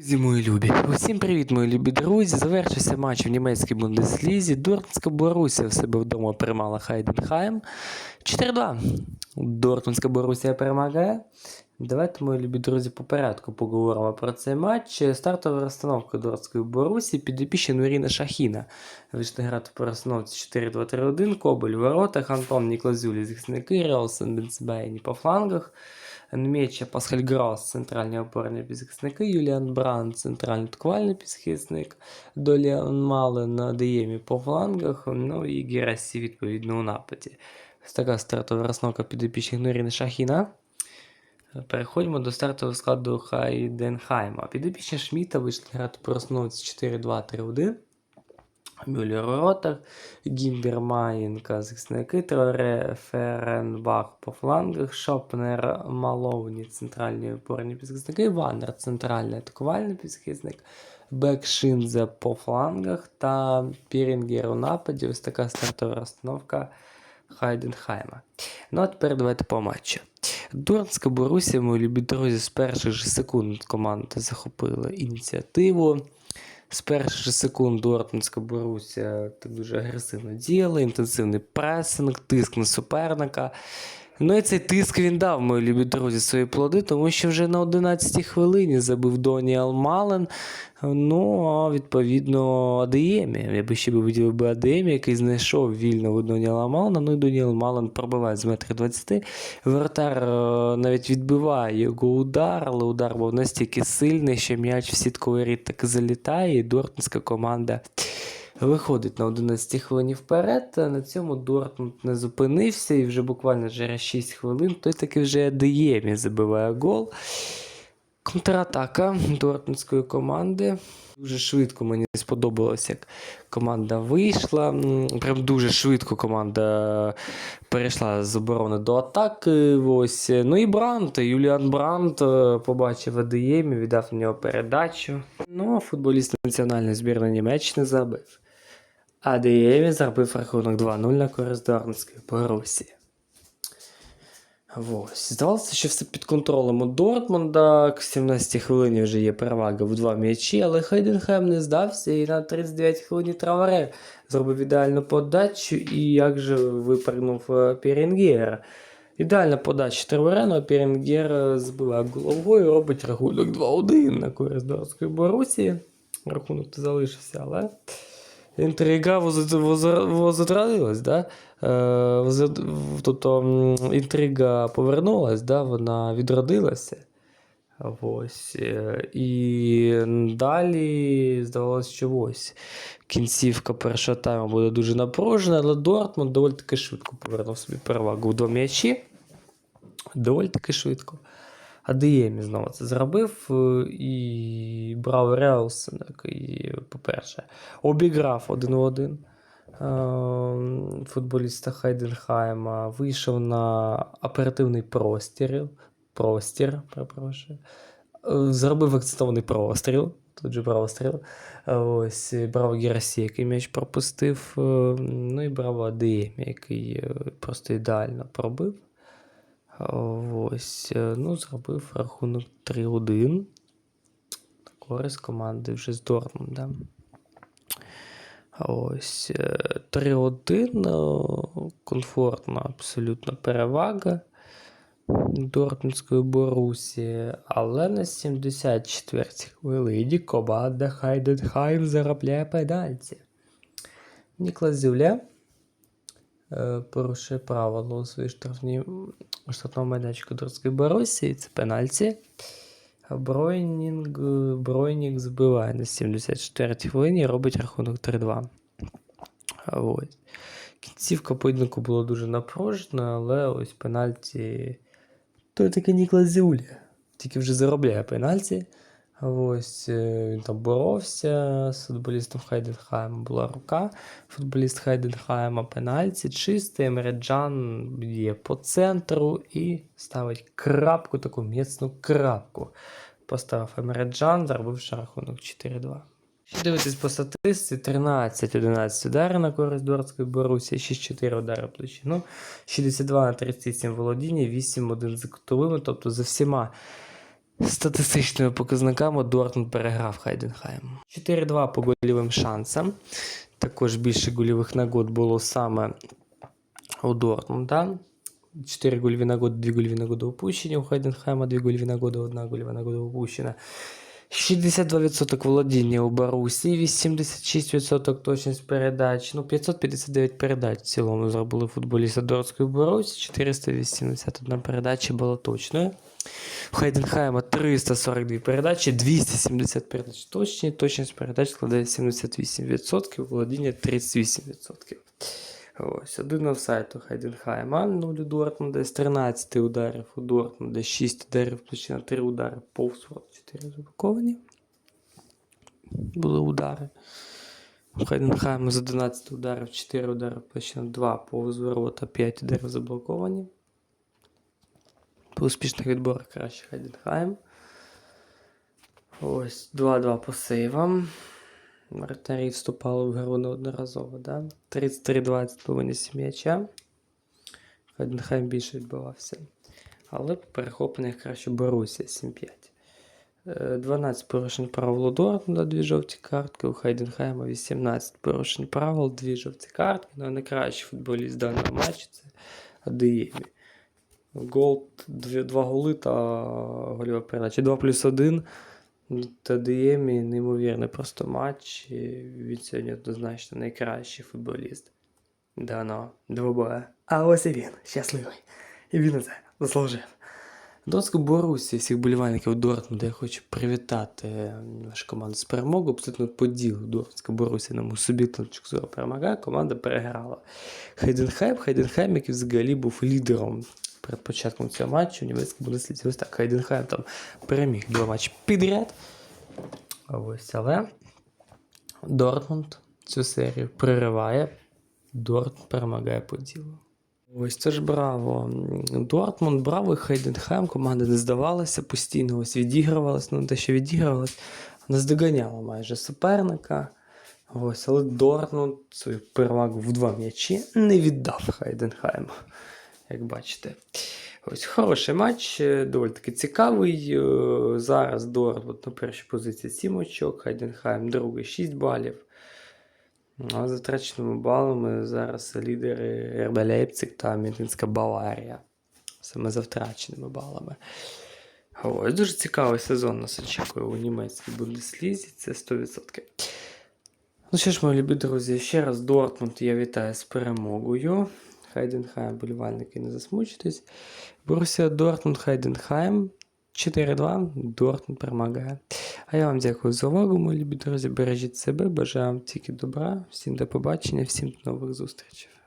Друзі, мої любі, усім привіт, мої любі друзі. Завершився матч в німецькій бундеслізі. Дортмундська Борусія в себе вдома приймала Хайденхайм. 4-2. Дортмундська Борусія перемагає. Давайте, мої любі друзі, по порядку поговоримо про цей матч. Стартова розстановка Дортської Борусії підопічна Нуріна Шахіна. Вийшли грати по розстановці 4-2-3-1. Кобель в воротах, Антон Ніклазюлі захисники, Релсон Бенцбейні по флангах. Нмеча Пасхаль Грос, центральні опорні півзахисники, Юліан Бранд, центральний атакувальний півзахисник, Доліан Мален на Деємі по флангах, ну і Герасі відповідно у нападі. Така стартова розновка підопічних Нуріни Шахіна. Переходимо до стартового складу Хайденхайма. Підопічні Шміта вийшли грати по розновці 4-2-3-1. Мюллер у воротах, Гімбер Маєнка захисники, Троре Ференбах по флангах, Шопнер Маловні центральні опорні підзахисники, Ваннер центральний атакувальний підзахисник, Бек Шинзе по флангах та Пірінгер у нападі. Ось така стартова розстановка Хайденхайма. Ну а тепер давайте по матчу. Дурнська Борусія, мої любі друзі, з перших же секунд команда захопила ініціативу. З перших секунд Дортмундська Боруся так дуже агресивно діяла, інтенсивний пресинг, тиск на суперника. Ну і цей тиск він дав, мої любі друзі, свої плоди, тому що вже на 11-й хвилині забив Доніал Мален. Ну, а відповідно, Адеємі. Я би ще б виділив би Адеємі, який знайшов вільно у Доніала Малена. Ну і Доніал Мален пробиває з метрів 20. Воротар е, навіть відбиває його удар, але удар був настільки сильний, що м'яч в сітковий рід так залітає, і Дортмундська команда виходить на 11 хвилині вперед. а На цьому Дортмунд не зупинився і вже буквально через 6 хвилин той таки вже Адеємі забиває гол. Контратака Дортмундської команди. Дуже швидко мені сподобалось, як команда вийшла. Прям дуже швидко команда перейшла з оборони до атаки. Ось. Ну і Брант, Юліан Брант е, побачив АДЄМі, віддав на нього передачу. Ну, а футболіст національної збірної Німеччини забив. АДЄМі зробив рахунок 2-0 на користь Дортмундської Борусії. Ось. Здавалося, що все під контролем у Дортмунда. К 17 хвилині вже є перевага в два м'ячі, але Хайденхайм не здався і на 39 хвилині Траваре зробив ідеальну подачу і як же випрыгнув е, Пірінгєр. Ідеальна подача Траваре, але Пірінгєр збиває головою, робить рахунок 2-1 на користь Дортської Борусії. Рахунок залишився, але. Інтрига воз- воз- да? Тобто інтрига повернулась, да? вона відродилася. Ось. е, І далі здавалося, що ось кінцівка першого тайму буде дуже напружена, але Дортмунд доволі таки швидко повернув собі перевагу у два м'ячі. Доволі таки швидко. Адеємі знову це зробив е, і брав Реалсон, який, по-перше, обіграв один в один е, футболіста Хайденхайма, вийшов на оперативний простір, простір, перепрошую, е, зробив акцентований простріл. Тут же простріл. Е, Ось, брав Герасі, який м'яч пропустив. Ну і брав Адеємі, який просто ідеально пробив. Ось, е, ну, зробив рахунок 3-1. Користь команди вже з Дортмунда. Ось е, 3-1. е, Комфортна абсолютно перевага Дортмундської Борусі. Але на 74-й хвилині команда Хайденхайм заробляє пенальті. Ніклас Зюля е, порушує правило у своїй штрафній штрафному майданчику Дорської Борусії. Це пенальті. Бройнінг, Бройнінг збиває на 74-й хвилині і робить рахунок 3-2. Ось. Кінцівка поєдинку була дуже напружена, але ось пенальті. Той таки Ніклас Зюля. Тільки вже заробляє пенальті. Ось е, він там боровся з футболістом Хайденхайма. Була рука. Футболіст Хайденхайма пенальті чистий. Емреджан б'є по центру і ставить крапку, таку міцну крапку. Поставив Емреджан, зробивши рахунок 4-2. Ще дивитись по статистиці: 13-11 удари на користь Дортської Борусі, 6-4 удари в площину, 62 на 37 володіння, 8-1 за кутовими, тобто за всіма статистичними показниками Дортмунд переграв Хайденхайм. 4-2 по гольовим шансам. Також більше гольових нагод було саме у Дортмунда. 4 гольові нагоди, 2 гольові нагоди упущені. У Хайденхайма 2 гольові нагоди, 1 гольова нагода упущена. 62% володіння у Барусі, 86% точність передач. Ну, 559 передач в цілому зробили футболісти Дортської Борусі. 481 передача була точною. У Хайденхайма 342 передачі, 270 передач точні. Точність передач складає 78%, володіння 38%. Ось, один офсайд у Хайденхайма, 0 у Дортмунда, з 13 ударів у Дортмунда, 6 ударів, площина 3 удари, повз ворот, 4 заблоковані. Були удари. У Хайденхайма з 11 ударів, 4 удари, площина 2 повз ворота, 5 ударів заблоковані. По успішних відборах краще Хайденхайм. Ось 2-2 по сейвам. Вратарі вступали в гру неодноразово, да? 33-20 по винесі м'яча. Хайденхайм більше відбивався. Але по перехопленнях краще Борусія 7-5. Е, 12 порушень правил Дортмунда, 2 жовті картки, у Хайденхайма 18 порушень правил, 2 жовті картки. Ну, найкращий футболіст даного матчу це Адеємі. Гол, 2, 2 голи та гольова передача. 2 плюс 1. Та Деємі неймовірний просто матч. і Він сьогодні однозначно найкращий футболіст даного двобоя. А ось і він, щасливий. І він це заслужив. Донську Борусі, всіх болівальників Дортмунда я хочу привітати нашу команду з перемогою. Абсолютно по ділу Дортська Борусі нам у собі точку зору перемагає, команда переграла. Хайденхайм, Хайденхайм, який взагалі був лідером перед початком цього матчу, німецький Бундеслізі. Ось так, Хайденхайм там переміг два матчі підряд. Ось, але Дортмунд цю серію прориває. Дортмунд перемагає по ділу. Ось це ж браво. Дортмунд, браво, Хайденхайм. Команда не здавалася, постійно ось відігрувалась, ну те, що відігрувалась, наздоганяла майже суперника. Ось, але Дортмунд свою перевагу в два м'ячі не віддав Хайденхайму, як бачите. Ось хороший матч, е, доволі таки цікавий. Е, Зараз Дортмунд на першій позиції 7 очок, Хайденхайм другий 6 балів. А за втраченими балами зараз лідери РБ Лейпциг та Мюнхенська Баварія. Саме за втраченими балами. Ось дуже цікавий сезон нас очікує у німецькій Бундеслізі, це 100%. Ну що ж, мої любі друзі, ще раз Дортмунд я вітаю з перемогою. Хайденхайм, болівальники, не засмучитесь. Борусія Дортмунд, Хайденхайм. 4-2, Дортмунд перемагає. А я вам дякую за увагу, мої любі друзі. Бережіть себе, бажаю вам тільки добра. Всім до побачення, всім до нових зустрічей.